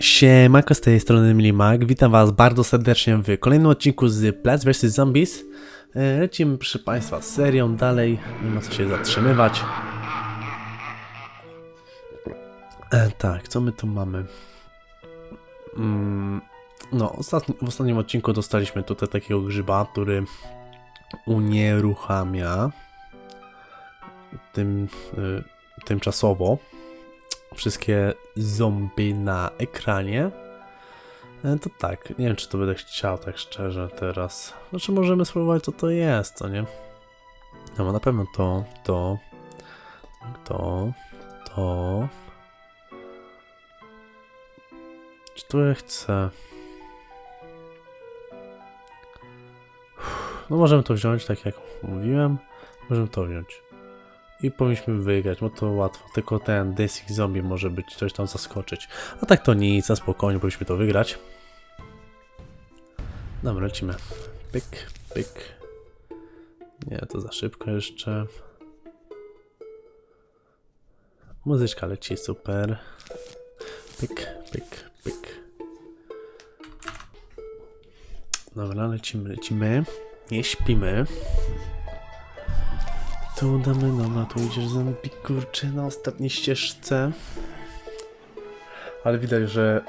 Siemanko, z tej strony Milimak. Witam was bardzo serdecznie w kolejnym odcinku z Plants vs Zombies. E, Lecimy, proszę państwa, serią dalej. Nie ma co się zatrzymywać. E, tak, co my tu mamy? Mm, no, ostatni, w ostatnim odcinku dostaliśmy tutaj takiego grzyba, który unieruchamia tym, y, tymczasowo wszystkie zombie na ekranie. E, To tak, nie wiem czy to będę chciał tak szczerze teraz. Znaczy możemy spróbować co to jest, co nie? No bo na pewno to, to, to, to. Czy to ja chcę? No możemy to wziąć, tak jak mówiłem. Możemy to wziąć. I powinniśmy wygrać, bo to łatwo. Tylko ten Daisy Zombie może być coś tam zaskoczyć. A tak to nic, na spokojnie powinniśmy to wygrać. Dobra, lecimy. Pyk, pyk. Nie, to za szybko jeszcze. Muzyczka leci, super. Pyk, pyk, pyk. Dobra, lecimy, lecimy. Nie śpimy. Tu damy, dobra, tu idziesz zombie, kurczę, na ostatniej ścieżce. Ale widać, że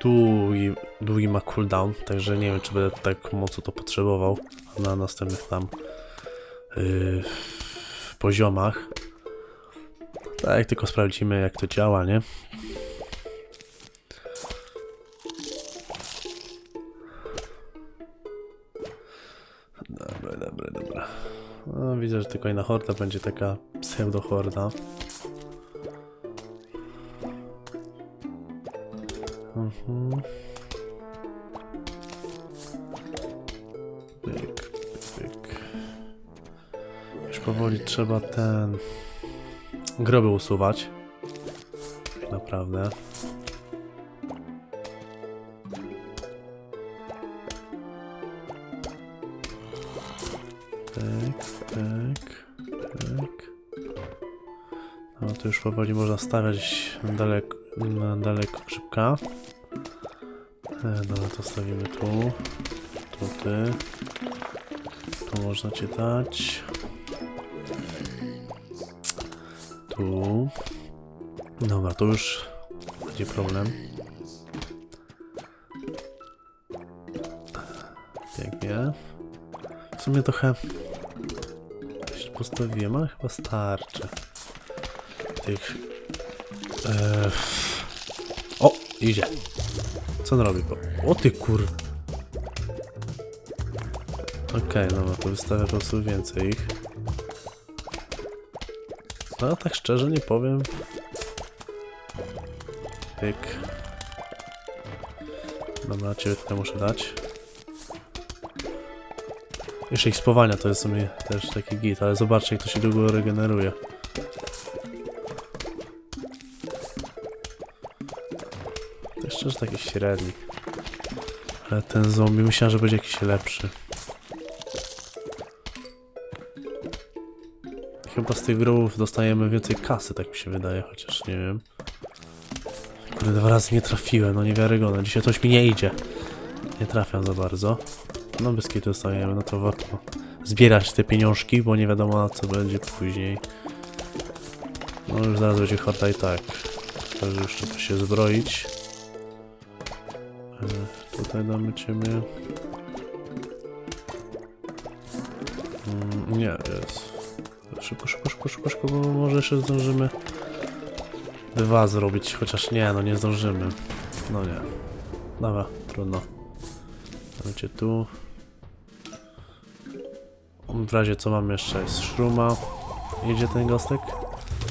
długi, długi ma cooldown, także nie wiem, czy będę tak mocno to potrzebował na następnych tam yy, poziomach. Tak, tylko sprawdzimy, jak to działa, nie? No, widzę, że tylko jedna horda będzie taka pseudo-horda. Mhm. Pyk, pyk. Już powoli trzeba ten... groby usuwać. Tak naprawdę. Już powoli można stawiać daleko, na daleko grzybka. E, dobra, to stawimy tu. Tu ty. Tu można cię dać. Tu. Dobra, to już będzie problem. Pięknie. W sumie trochę postawiłem, ale chyba starczy. Tych... E... O! Idzie. Co on robi? O ty kur... Okej, no to wystawia po prostu więcej ich. No tak szczerze nie powiem. Pyk. Dobra, ciebie tutaj muszę dać. Jeszcze ich spowalnia to jest w sumie też taki git, ale zobaczcie jak to się długo regeneruje. Średni. Ale ten zombie myślałem, że będzie jakiś lepszy. Chyba z tych grobów dostajemy więcej kasy, tak mi się wydaje, chociaż nie wiem. Kurde, dwa razy nie trafiłem, no niewiarygodne. Dzisiaj coś mi nie idzie. Nie trafiam za bardzo. No bez kitu dostajemy, no to warto zbierać te pieniążki, bo nie wiadomo co będzie później. No już zaraz będzie horda i tak. Także już trzeba się zbroić. E, tutaj damy ciebie. Mm, nie, jest. Szybko, szybko, szybko, szybko, szybko, bo może jeszcze zdążymy dwa zrobić, chociaż nie, no nie zdążymy. No nie. Dobra, trudno. Dajcie tu. W razie co mam jeszcze jest szruma. Idzie ten gostek?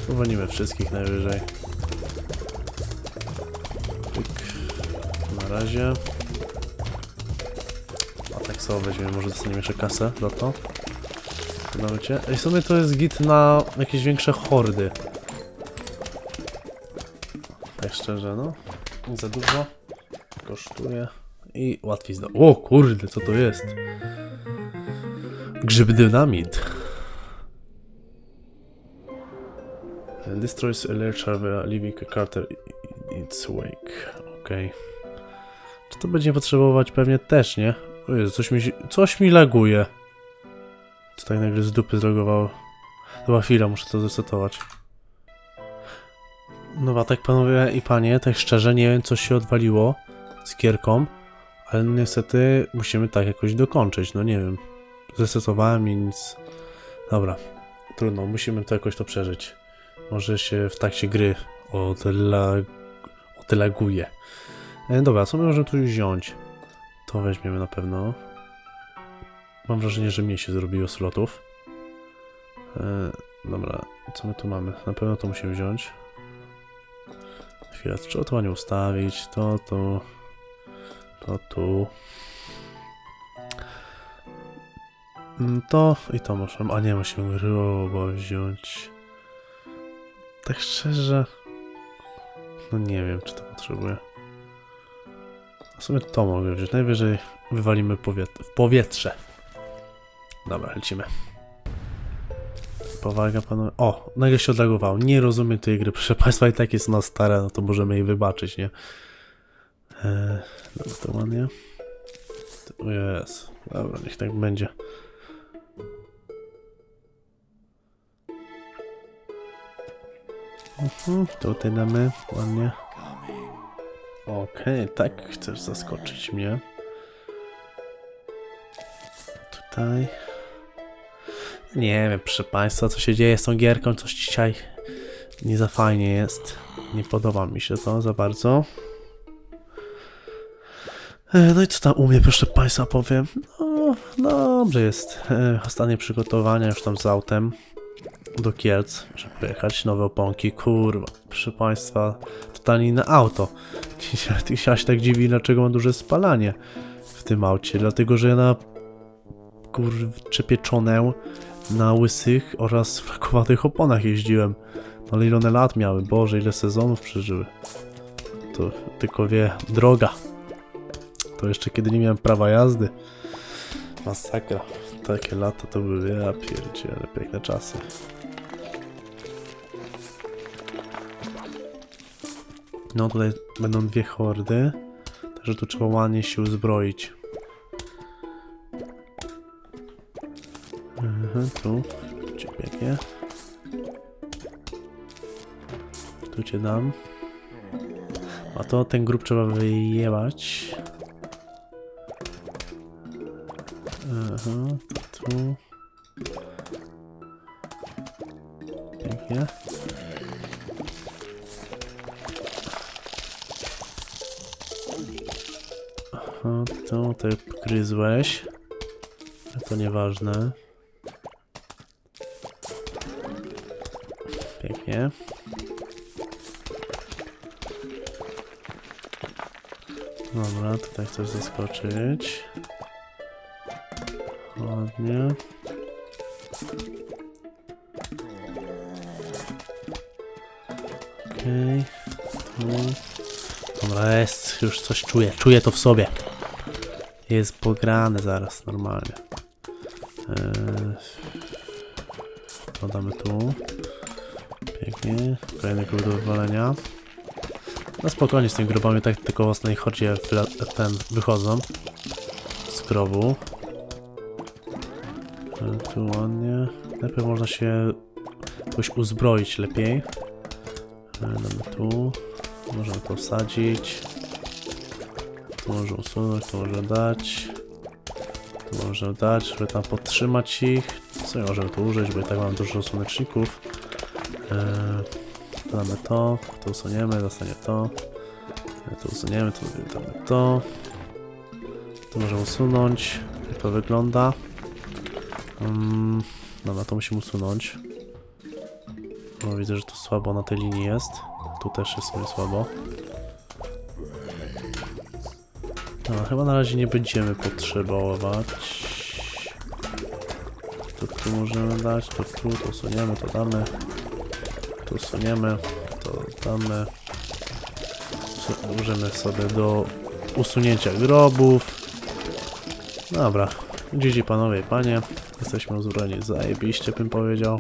Uwolnimy wszystkich najwyżej. Razie. A tak sobie weźmiemy, może dostaniemy jeszcze kasę za to. Damy cię. W sumie to jest git na jakieś większe hordy. Tak szczerze, no. Nie za dużo. Kosztuje. I łatwiej zdo... O kurde, co to jest? Grzyb dynamit. Destroys a large leaving a crater in its wake. okej. Czy to będzie potrzebować? Pewnie też, nie? O Jezu, coś mi, coś mi laguje. Tutaj nagle z dupy zlogowało. Chyba chwila, muszę to zresetować. No a tak panowie i panie, tak szczerze nie wiem co się odwaliło z gierką, ale niestety musimy tak jakoś dokończyć, no nie wiem. Zresetowałem i nic. Dobra, trudno, musimy to jakoś to przeżyć. Może się w trakcie gry odla... odlaguje. E, dobra, co my możemy tu wziąć? To weźmiemy na pewno. Mam wrażenie, że mniej się zrobiło slotów. E, dobra, co my tu mamy? Na pewno to musimy wziąć. Chwilę, trzeba to ładnie ustawić. To, to, to tu. Mm, To i to możemy. A nie, musimy rybo wziąć. Tak szczerze. No nie wiem, czy to potrzebuję. W sumie to mogę wziąć. Najwyżej wywalimy powiet w powietrze. Dobra, lecimy. Powaga panowie. O, nagle się odlagowało. Nie rozumiem tej gry. Proszę Państwa, i tak jest ona stara, no to możemy jej wybaczyć, nie? Eee, to ładnie. Jest. Dobra, niech tak będzie. Mhm, tutaj damy ładnie. Okej, tak chcesz zaskoczyć mnie. Tutaj. Nie wiem, proszę Państwa, co się dzieje z tą gierką, coś dzisiaj nie za fajnie jest. Nie podoba mi się to za bardzo. E, No i co tam u mnie, proszę Państwa, powiem. No, dobrze jest. E, Ostatnie przygotowania już tam z autem do Kielc, żeby pojechać. Nowe oponki, kurwa, proszę Państwa, totalnie inne auto. Ja się tak dziwi, dlaczego mam duże spalanie w tym aucie, dlatego że na kurczę pieczonę na łysych oraz flakowanych oponach jeździłem. No ale ile one lat miały, Boże, ile sezonów przeżyły. To tylko wie droga. To jeszcze kiedy nie miałem prawa jazdy. Masakra. Takie lata to były, ja pierdziele, piękne czasy. No tutaj będą dwie hordy. Także tu trzeba ładnie się uzbroić. Mhm, tu. Cię. Tu cię dam. A to ten grup trzeba wyjebać. Aha, tu. Pięknie. Ty gryzłeś. To nieważne. Pięknie. Dobra, tutaj chcesz zaskoczyć. Ładnie. Okej. Tu. Dobra, jest, już coś czuję. Czuję to w sobie. Jest pograne zaraz, normalnie. Eee, to damy tu. Pięknie. Kolejny klub do wywalenia. No spokojnie z tymi grobami, tak tylko w ostatniej chodzie wla- ten wychodzą z grobu. E, Tu ładnie. Najpierw można się jakoś uzbroić lepiej. E, Damy tu. Możemy to wsadzić. Tu może usunąć, tu może dać. Tu może dać, żeby tam podtrzymać ich. Co możemy tu użyć, bo i tak mam dużo słoneczników. Eee, damy to, to usuniemy, zostanie to. E, To usuniemy, to damy to. To możemy usunąć. Jak to wygląda. Mm, dobra, to musimy usunąć. Bo widzę, że tu słabo na tej linii jest. Tu też jest słabo. No, chyba na razie nie będziemy potrzebować. To tu możemy dać, to tu, to usuniemy, to damy. Tu usuniemy, to damy. Użymy sobie do usunięcia grobów. Dobra, dziś panowie i panie, jesteśmy uzbrojeni zajebiście bym powiedział.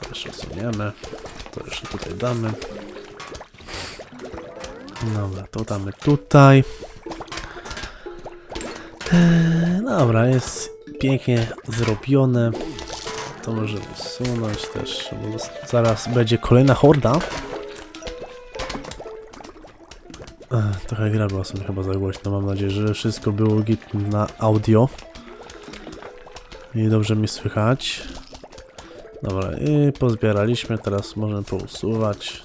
To jeszcze usuniemy, to jeszcze tutaj damy. Dobra, to damy tutaj. Dobra, jest pięknie zrobione. To możemy usunąć też, bo zaraz będzie kolejna horda. Ech, Trochę gra była sobie chyba za głośno. Mam nadzieję, że wszystko było git na audio. I dobrze mi słychać. Dobra, i pozbieraliśmy, teraz możemy pousuwać.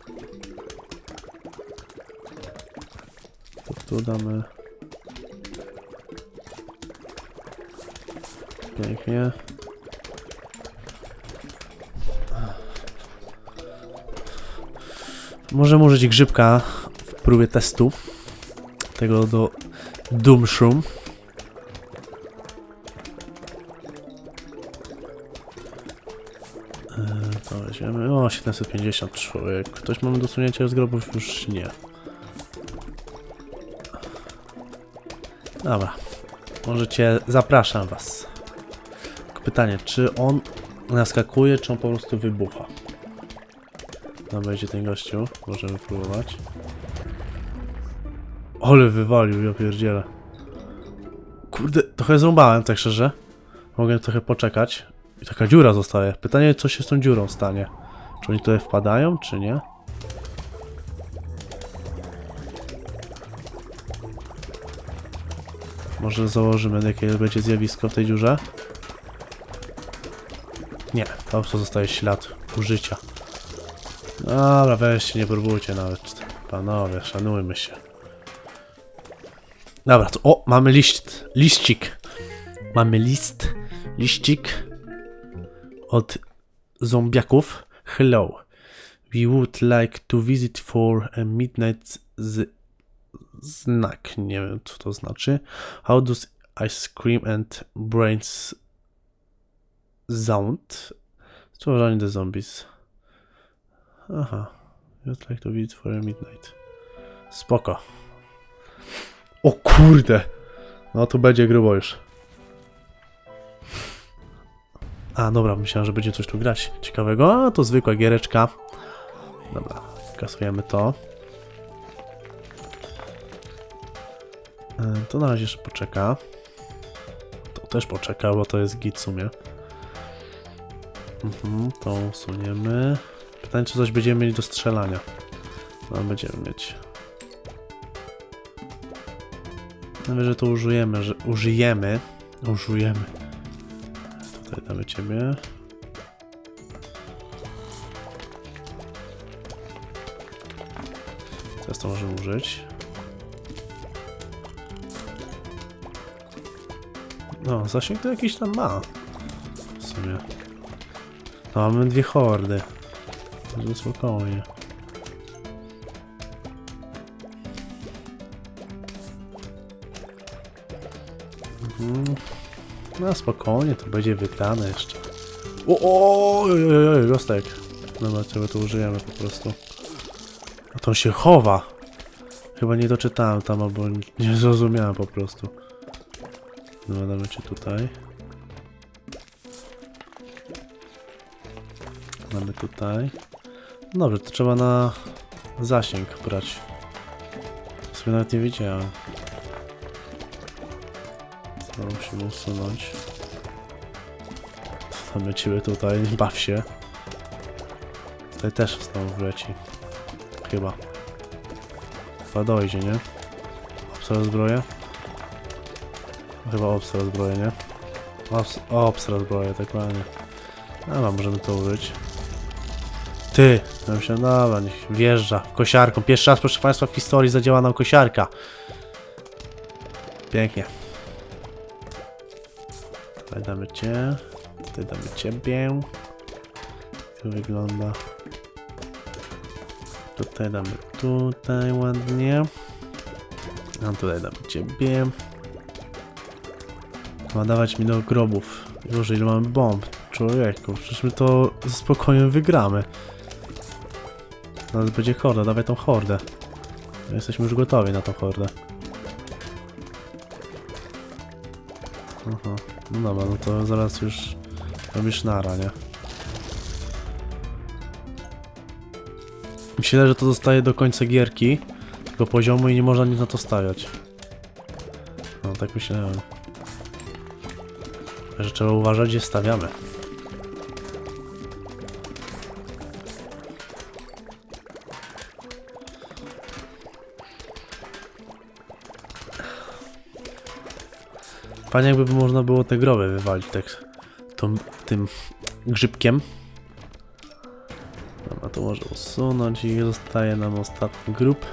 Tu damy. Pięknie. Możemy użyć grzybka w próbie testu tego do Doomshroom. Eee, To weźmiemy. O, 750 człowiek. Ktoś mamy do sunięcia z grobów? Już nie. Dobra. Możecie, zapraszam was. Pytanie, czy on naskakuje, czy on po prostu wybucha? Tam będzie ten gościu. Możemy próbować. Ole wywalił, ja pierdzielę. Kurde, trochę zrąbałem, tak szczerze. Mogę trochę poczekać. I taka dziura zostaje. Pytanie, co się z tą dziurą stanie? Czy oni tutaj wpadają, czy nie? Może założymy, jakie będzie zjawisko w tej dziurze? Nie, po prostu zostaje ślad użycia. Dobra, weźcie, nie próbujcie nawet. Panowie, szanujmy się. Dobra, to o, mamy liść, liścik. Mamy list, liścik od zombiaków. Hello. We would like to visit for a midnight znak. Nie wiem, co to znaczy. How does ice cream and brains sound? Stworzenie the zombies. Aha. You'd like to visit for a midnight. Spoko. O kurde! No to będzie grubo już. A, dobra, myślałem, że będzie coś tu grać ciekawego. A, to zwykła giereczka. Dobra, kasujemy to. To na razie jeszcze poczeka. To też poczeka, bo to jest git w sumie. Mhm, to usuniemy. Pytanie, czy coś będziemy mieli do strzelania. No, będziemy mieć. Najwyżej to użyjemy, że użyjemy. Użyjemy. Tutaj damy ciebie. Teraz to możemy użyć. No, zasięg to jakiś tam ma. W sumie. No, mamy dwie hordy. Także spokojnie. Mhm. No spokojnie, to będzie wygrane jeszcze. O, o, oj, oj, oj, Gostek. Dobra, czego to użyjemy po prostu. A to się chowa. Chyba nie doczytałem tam, albo nie zrozumiałem po prostu. Dobra, damy cię tutaj. Mamy tutaj. Dobrze, to trzeba na zasięg brać. W sumie nawet nie wiedziałem. To musimy usunąć. Mamy ciebie tutaj, baw się. Tutaj też znowu wleci. Chyba. Chyba dojdzie, nie? Obstra zbroję? Chyba obstra zbroję, nie? Obs obstra zbroję, dokładnie. Dobra, możemy to użyć. Ty! Ja myślałem, dobra, niech wjeżdża kosiarką. Pierwszy raz, proszę Państwa, w historii zadziała nam kosiarka. Pięknie. Tutaj damy cię. Tutaj damy ciebie. To wygląda. Tutaj damy tutaj ładnie. A tutaj damy ciebie. Ma dawać mi do grobów. Boże, ile mamy bomb. Człowieku, przecież my to ze spokojem wygramy. Nawet będzie horda, dawaj tą hordę. My Jesteśmy już gotowi na tą hordę. Aha, no dobra, no to zaraz już robisz nara, nie? Myślę, że to zostaje do końca gierki. tego poziomu i nie można nic na to stawiać. No, tak myślałem. Że trzeba uważać, gdzie stawiamy. Fajnie jakby można było te groby wywalić tak tą, tym grzybkiem. Dobra, to może usunąć i zostaje nam ostatni grób.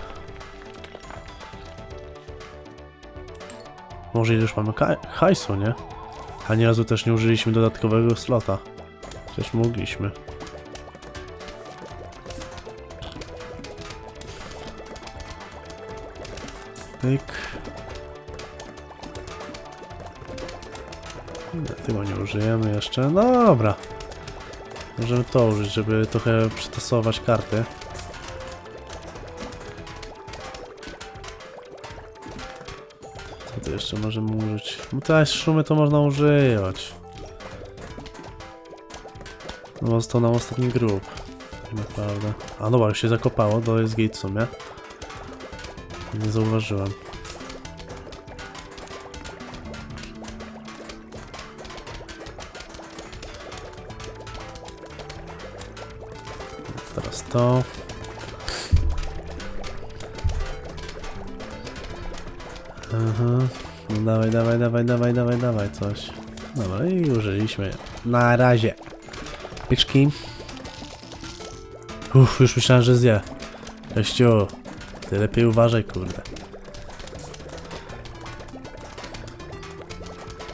Może już mamy hajsu, nie? A nie razu też nie użyliśmy dodatkowego slota. Przecież mogliśmy. Nie, Tego nie użyjemy jeszcze. No dobra. Możemy to użyć, żeby trochę przytasować karty. Jeszcze możemy użyć? No teraz szumy to można używać. No został nam ostatni grób. Tak naprawdę. A dobra, już się zakopało, to jest gate w sumie. Nie zauważyłem. Teraz to. Aha. No dawaj, dawaj, dawaj, dawaj, dawaj, dawaj coś. Dobra, i użyliśmy. Na razie. Piczki. Uff, już myślałem, że zje. Kościół. Ty lepiej uważaj, kurde.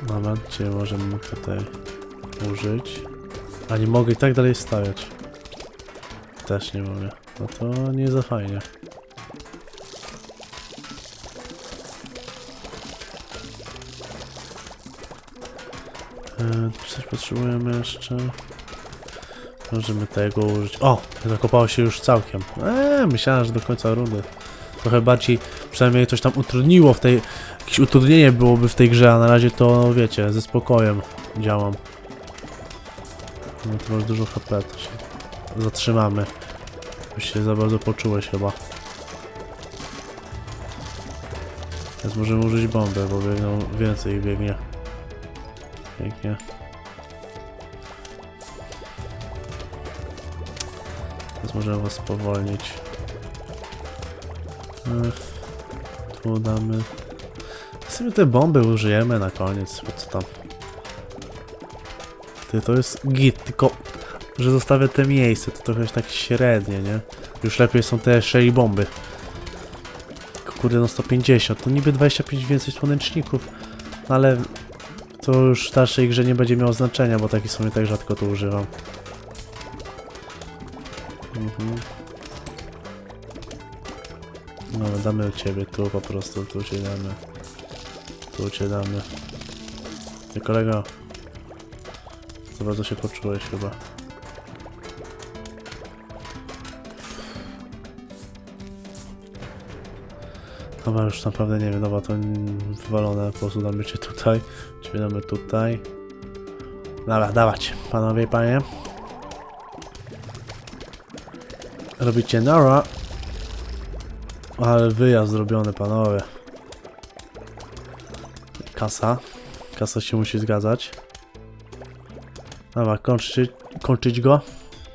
Dobra, gdzie możemy tutaj użyć? A nie mogę i tak dalej stawiać. Też nie mogę. No to nie za fajnie. Coś potrzebujemy jeszcze? Możemy tego użyć. O! Zakopało się już całkiem. Eee, myślałem, że do końca rundy. Trochę bardziej, przynajmniej coś tam utrudniło w tej... Jakieś utrudnienie byłoby w tej grze, a na razie to, wiecie, ze spokojem działam. No to masz dużo HP, to się zatrzymamy. Już się za bardzo poczułeś chyba. Teraz możemy użyć bomby, bo biegną więcej biegnie. Pięknie. Możemy was spowolnić. Ech, tu damy. Sobie te bomby użyjemy na koniec, bo co tam. Ty, to jest git, tylko że zostawię te miejsce, to trochę tak średnie, nie? Już lepiej są te szeli bomby. Kurde, no 150, to niby 25 więcej słoneczników, ale to już w dalszej grze nie będzie miało znaczenia, bo taki sobie tak rzadko to używam. Mhm. No, damy u ciebie tu po prostu, tu cię damy. Tu cię damy. Ty kolego. Za bardzo się poczułeś chyba. Dobra, już naprawdę nie wiem, dobra, to wywalone, po prostu damy cię tutaj, ciebie damy tutaj. Dobra, dawać, panowie i panie. Robicie Nora. Ale wyjazd zrobiony, panowie. Kasa. Kasa się musi zgadzać. Dobra, kończyć, kończyć go.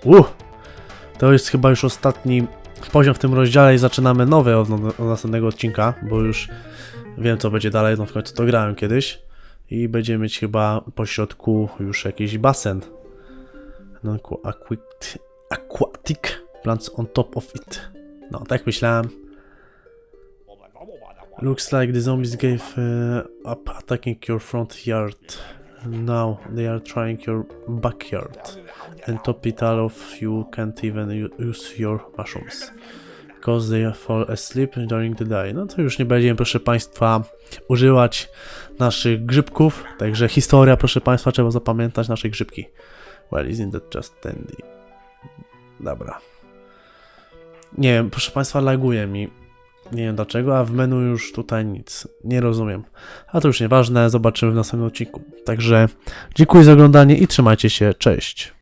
Uh! To jest chyba już ostatni poziom w tym rozdziale i zaczynamy nowy od, od następnego odcinka, bo już wiem co będzie dalej, no w końcu to grałem kiedyś. I będziemy mieć chyba po środku już jakiś basen. No, aqu- aquit- aquatic plants on top of it. No, tak myślałem. Looks like the zombies gave uh, up attacking your front yard. Now they are trying your backyard. And top it all off, you can't even use your mushrooms. Because they fall asleep during the day. No to już nie będziemy, proszę Państwa, używać naszych grzybków. Także historia, proszę Państwa, trzeba zapamiętać nasze grzybki. Well, isn't that just dandy? Dobra. Nie wiem, proszę Państwa, laguje mi. Nie wiem dlaczego, a w menu już tutaj nic. Nie rozumiem. A to już nieważne, zobaczymy w następnym odcinku. Także dziękuję za oglądanie i trzymajcie się. Cześć.